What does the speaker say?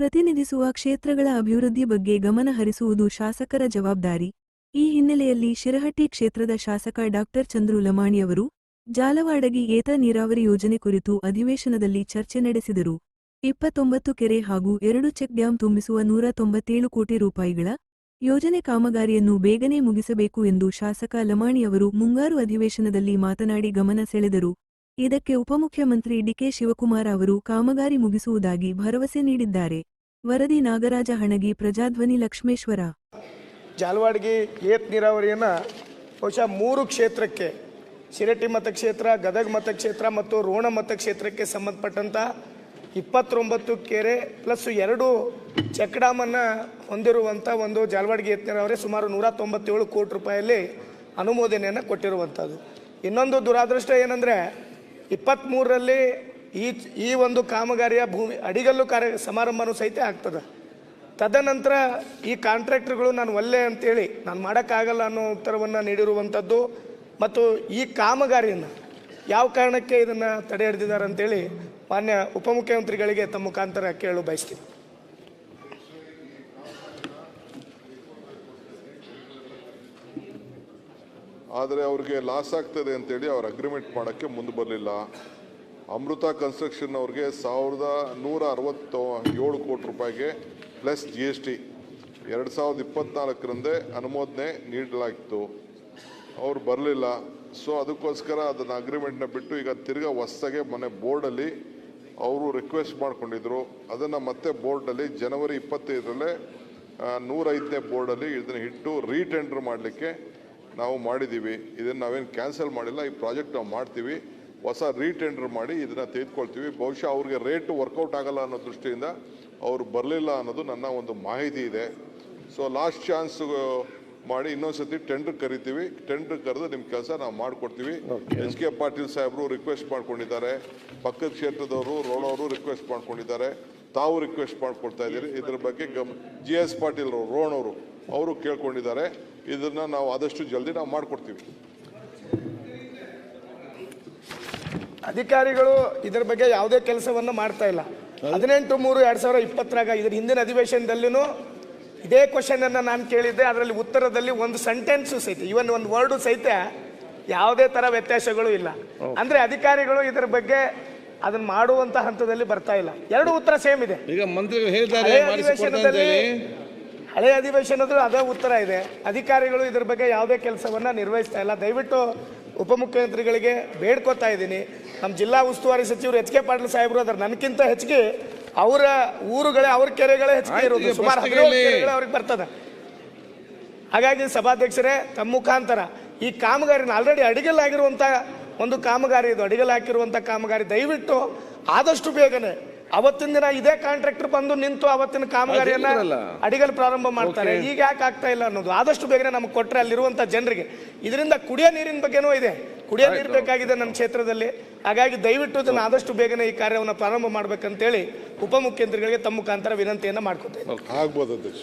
ಪ್ರತಿನಿಧಿಸುವ ಕ್ಷೇತ್ರಗಳ ಅಭಿವೃದ್ಧಿ ಬಗ್ಗೆ ಗಮನ ಹರಿಸುವುದು ಶಾಸಕರ ಜವಾಬ್ದಾರಿ. ಈ ಹಿನ್ನೆಲೆಯಲ್ಲಿ ಶಿರಹಟ್ಟಿ ಕ್ಷೇತ್ರದ ಶಾಸಕ ಡಾಕ್ಟರ್ ಚಂದ್ರು ಲಮಾಣಿಯವರು ಜಾಲವಾಡಗಿ ಏತ ನೀರಾವರಿ ಯೋಜನೆ ಕುರಿತು ಅಧಿವೇಶನದಲ್ಲಿ ಚರ್ಚೆ ನಡೆಸಿದರು. ಇಪ್ಪತ್ತೊಂಬತ್ತು ಕೆರೆ ಹಾಗೂ ಎರಡು ಚೆಕ್ ಡ್ಯಾಂ ತುಂಬಿಸುವ ನೂರ ತೊಂಬತ್ತೇಳು ಕೋಟಿ ರೂಪಾಯಿಗಳ ಯೋಜನೆ ಕಾಮಗಾರಿಯನ್ನು ಬೇಗನೆ ಮುಗಿಸಬೇಕು ಎಂದು ಶಾಸಕ ಲಮಾಣಿಯವರು ಮುಂಗಾರು ಅಧಿವೇಶನದಲ್ಲಿ ಮಾತನಾಡಿ ಗಮನ ಸೆಳೆದರು. ಇದಕ್ಕೆ ಉಪಮುಖ್ಯಮಂತ್ರಿ ಡಿಕೆ ಶಿವಕುಮಾರ್ ಅವರು ಕಾಮಗಾರಿ ಮುಗಿಸುವುದಾಗಿ ಭರವಸೆ ನೀಡಿದ್ದಾರೆ. ವರದಿ ನಾಗರಾಜ ಹಣಗಿ, ಪ್ರಜಾಧ್ವನಿ ಲಕ್ಷ್ಮೇಶ್ವರ. ಜಾಲವಾಡಗಿ ಏತ್ ನೀರಾವರಿಯನ್ನು ಬಹುಶಃ ಮೂರು ಕ್ಷೇತ್ರಕ್ಕೆ ಶಿರಟ್ಟಿ ಮತಕ್ಷೇತ್ರ, ಗದಗ ಮತಕ್ಷೇತ್ರ ಮತ್ತು ರೋಣ ಮತಕ್ಷೇತ್ರಕ್ಕೆ ಸಂಬಂಧಪಟ್ಟಂಥ ಇಪ್ಪತ್ತೊಂಬತ್ತು ಕೆರೆ ಪ್ಲಸ್ ಎರಡು ಚೆಕ್ ಡ್ಯಾಮನ್ನು ಹೊಂದಿರುವಂಥ ಒಂದು ಜಾಲವಾಡಗಿ ಏತ್ ನೀರಾವರಿ ಸುಮಾರು ನೂರ ತೊಂಬತ್ತೇಳು ಕೋಟಿ ರೂಪಾಯಲ್ಲಿ ಅನುಮೋದನೆಯನ್ನು ಕೊಟ್ಟಿರುವಂಥದ್ದು ಇನ್ನೊಂದು ದುರಾದೃಷ್ಟ ಏನಂದರೆ ಇಪ್ಪತ್ತ್ಮೂರರಲ್ಲಿ ಈ ಈ ಒಂದು ಕಾಮಗಾರಿಯ ಭೂಮಿ ಅಡಿಗಲ್ಲು ಕಾರ್ಯ ಸಮಾರಂಭನೂ ಸಹಿತ ಆಗ್ತದೆ. ತದನಂತರ ಈ ಕಾಂಟ್ರಾಕ್ಟರ್ಗಳು ನಾನು ಒಲ್ಲೆ ಅಂತೇಳಿ ನಾನು ಮಾಡೋಕ್ಕಾಗಲ್ಲ ಅನ್ನೋ ಉತ್ತರವನ್ನು ನೀಡಿರುವಂಥದ್ದು ಮತ್ತು ಈ ಕಾಮಗಾರಿಯನ್ನು ಯಾವ ಕಾರಣಕ್ಕೆ ಇದನ್ನು ತಡೆ ಹಿಡಿದಿದ್ದಾರೆ ಅಂತೇಳಿ ಮಾನ್ಯ ಉಪಮುಖ್ಯಮಂತ್ರಿಗಳಿಗೆ ತಮ್ಮ ಮುಖಾಂತರ ಕೇಳಲು ಬಯಸ್ತೀನಿ. ಆದರೆ ಅವ್ರಿಗೆ ಲಾಸ್ ಆಗ್ತದೆ ಅಂತೇಳಿ ಅವ್ರು ಅಗ್ರಿಮೆಂಟ್ ಮಾಡೋಕ್ಕೆ ಮುಂದೆ ಬರಲಿಲ್ಲ. ಅಮೃತ ಕನ್ಸ್ಟ್ರಕ್ಷನ್ ಅವ್ರಿಗೆ ಸಾವಿರದ ನೂರ ಅರವತ್ತ ಏಳು ಕೋಟಿ ರೂಪಾಯಿಗೆ ಪ್ಲಸ್ ಜಿ ಎಸ್ ಟಿ ಎರಡು ಸಾವಿರದ ಇಪ್ಪತ್ನಾಲ್ಕರಂದೇ ಅನುಮೋದನೆ ನೀಡಲಾಗಿತ್ತು. ಅವ್ರು ಬರಲಿಲ್ಲ. ಸೊ ಅದಕ್ಕೋಸ್ಕರ ಅದನ್ನು ಅಗ್ರಿಮೆಂಟ್ನ ಬಿಟ್ಟು ಈಗ ತಿರ್ಗಾ ಹೊಸ್ದಾಗೆ ಮನೆ ಬೋರ್ಡಲ್ಲಿ ಅವರು ರಿಕ್ವೆಸ್ಟ್ ಮಾಡ್ಕೊಂಡಿದ್ರು. ಅದನ್ನು ಮತ್ತೆ ಬೋರ್ಡಲ್ಲಿ ಜನವರಿ ಇಪ್ಪತ್ತೈದರಲ್ಲೇ ನೂರೈದನೇ ಬೋರ್ಡಲ್ಲಿ ಇದನ್ನು ಇಟ್ಟು ರೀಟೆಂಡರ್ ಮಾಡಲಿಕ್ಕೆ ನಾವು ಮಾಡಿದ್ದೀವಿ ಇದನ್ನು ನಾವೇನು ಕ್ಯಾನ್ಸಲ್ ಮಾಡಿಲ್ಲ. ಈ ಪ್ರಾಜೆಕ್ಟ್ ನಾವು ಮಾಡ್ತೀವಿ. ಹೊಸ ರೀಟೆಂಡರ್ ಮಾಡಿ ಇದನ್ನು ತೆಗೆದುಕೊಳ್ತೀವಿ. ಬಹುಶಃ ಅವ್ರಿಗೆ ರೇಟ್ ವರ್ಕೌಟ್ ಆಗಲ್ಲ ಅನ್ನೋ ದೃಷ್ಟಿಯಿಂದ ಅವರು ಬರಲಿಲ್ಲ ಅನ್ನೋದು ನನ್ನ ಒಂದು ಮಾಹಿತಿ ಇದೆ. ಸೊ ಲಾಸ್ಟ್ ಚಾನ್ಸ್ ಮಾಡಿ ಇನ್ನೊಂದು ಇನ್ನೊಂದ್ಸತಿ ಟೆಂಡರ್ ಕರಿತೀವಿ. ಟೆಂಡರ್ ಕರೆದು ನಿಮ್ಮ ಕೆಲಸ ನಾವು ಮಾಡಿಕೊಡ್ತೀವಿ. ಎಸ್ ಕೆ ಪಾಟೀಲ್ ಸಾಹೇಬರು ರಿಕ್ವೆಸ್ಟ್ ಮಾಡ್ಕೊಂಡಿದ್ದಾರೆ. ಪಕ್ಕದ ಕ್ಷೇತ್ರದವರು ರೋಣವರು ರಿಕ್ವೆಸ್ಟ್ ಮಾಡ್ಕೊಂಡಿದ್ದಾರೆ. ತಾವು ರಿಕ್ವೆಸ್ಟ್ ಮಾಡ್ಕೊಳ್ತಾ ಇದ್ದೀರಿ. ಇದ್ರ ಬಗ್ಗೆ ಗಮ್ ಜಿ ಎಸ್ ಪಾಟೀಲ್ ರೋಣವರು ಅವರು ಕೇಳ್ಕೊಂಡಿದ್ದಾರೆ. ಇದನ್ನು ನಾವು ಆದಷ್ಟು ಜಲ್ದಿ ನಾವು ಮಾಡಿಕೊಡ್ತೀವಿ. ಅಧಿಕಾರಿಗಳು ಇದರ ಬಗ್ಗೆ ಯಾವುದೇ ಕೆಲಸವನ್ನು ಮಾಡ್ತಾ ಇಲ್ಲ. ಹದಿನೆಂಟು ಮೂರು ಎರಡು ಸಾವಿರ ಇಪ್ಪತ್ತರಾಗ ಇದ್ರ ಹಿಂದಿನ ಅಧಿವೇಶನದಲ್ಲೂ ಇದೇ ಕ್ವಶನ್ ಅನ್ನ ನಾನು ಕೇಳಿದ್ದೆ. ಅದರಲ್ಲಿ ಉತ್ತರದಲ್ಲಿ ಒಂದು ಸೆಂಟೆನ್ಸು ಸಹಿತ ಇವನ್ ಒಂದು ವರ್ಡು ಸಹಿತ ಯಾವುದೇ ತರ ವ್ಯತ್ಯಾಸಗಳು ಇಲ್ಲ. ಅಂದ್ರೆ ಅಧಿಕಾರಿಗಳು ಇದರ ಬಗ್ಗೆ ಅದನ್ನ ಮಾಡುವಂತ ಹಂತದಲ್ಲಿ ಬರ್ತಾ ಇಲ್ಲ. ಎರಡು ಉತ್ತರ ಸೇಮ್ ಇದೆ. ಈಗ ಮಂತ್ರಿಗಳು ಹೇಳಿದ್ದಾರೆ ಹಳೆಯ ಅಧಿವೇಶನದಲ್ಲೂ ಅದೇ ಉತ್ತರ ಇದೆ. ಅಧಿಕಾರಿಗಳು ಇದ್ರ ಬಗ್ಗೆ ಯಾವುದೇ ಕೆಲಸವನ್ನ ನಿರ್ವಹಿಸ್ತಾ ಇಲ್ಲ. ದಯವಿಟ್ಟು ಉಪಮುಖ್ಯಮಂತ್ರಿಗಳಿಗೆ ಬೇಡ್ಕೋತಾ ಇದ್ದೀನಿ. ನಮ್ಮ ಜಿಲ್ಲಾ ಉಸ್ತುವಾರಿ ಸಚಿವರು ಎಚ್ ಕೆ ಪಾಟೀಲ್ ಸಾಹೇಬರು ಅದ್ರ ನನಗಿಂತ ಹೆಚ್ಚಿಗೆ ಅವರ ಊರುಗಳೇ ಅವ್ರ ಕೆರೆಗಳೇ ಹೆಚ್ಚಿಗೆ ಇರೋದು. ಸುಮಾರು ಕೆರೆಗಳು ಅವ್ರಿಗೆ ಬರ್ತದೆ. ಹಾಗಾಗಿ ಸಭಾಧ್ಯಕ್ಷರೇ ತಮ್ಮ ಮುಖಾಂತರ ಈ ಕಾಮಗಾರಿನ ಆಲ್ರೆಡಿ ಅಡಿಗಲ್ಲಾಗಿರುವಂಥ ಒಂದು ಕಾಮಗಾರಿ ಇದು. ಅಡಿಗಲ್ ಹಾಕಿರುವಂಥ ಕಾಮಗಾರಿ ದಯವಿಟ್ಟು ಆದಷ್ಟು ಬೇಗನೆ ಅವತ್ತಿನ ದಿನ ಇದೇ ಕಾಂಟ್ರಾಕ್ಟರ್ ಬಂದು ನಿಂತು ಅವತ್ತಿನ ಕಾಮಗಾರಿಯನ್ನ. ಅಡಿಗಲ್ ಪ್ರಾರಂಭ ಮಾಡ್ತಾರೆ. ಈಗ ಯಾಕೆ ಆಗ್ತಾ ಇಲ್ಲ ಅನ್ನೋದು? ಆದಷ್ಟು ಬೇಗನೆ ನಮ್ಗೆ ಕೊಟ್ಟರೆ ಅಲ್ಲಿರುವಂಥ ಜನರಿಗೆ. ಇದರಿಂದ ಕುಡಿಯೋ ನೀರಿನ ಬಗ್ಗೆನೂ ಇದೆ. ಕುಡಿಯೋ ನೀರು ಬೇಕಾಗಿದೆ ನಮ್ಮ ಕ್ಷೇತ್ರದಲ್ಲಿ. ಹಾಗಾಗಿ ದಯವಿಟ್ಟು ಇದನ್ನು ಆದಷ್ಟು ಬೇಗನೆ ಈ ಕಾರ್ಯವನ್ನು ಪ್ರಾರಂಭ ಮಾಡ್ಬೇಕಂತೇಳಿ ಉಪಮುಖ್ಯಮಂತ್ರಿಗಳಿಗೆ ತಮ್ಮ ಮುಖಾಂತರ ವಿನಂತಿಯನ್ನು ಮಾಡ್ಕೊತೇವೆ ಆಗ್ಬೋದು ಅಧ್ಯಕ್ಷ.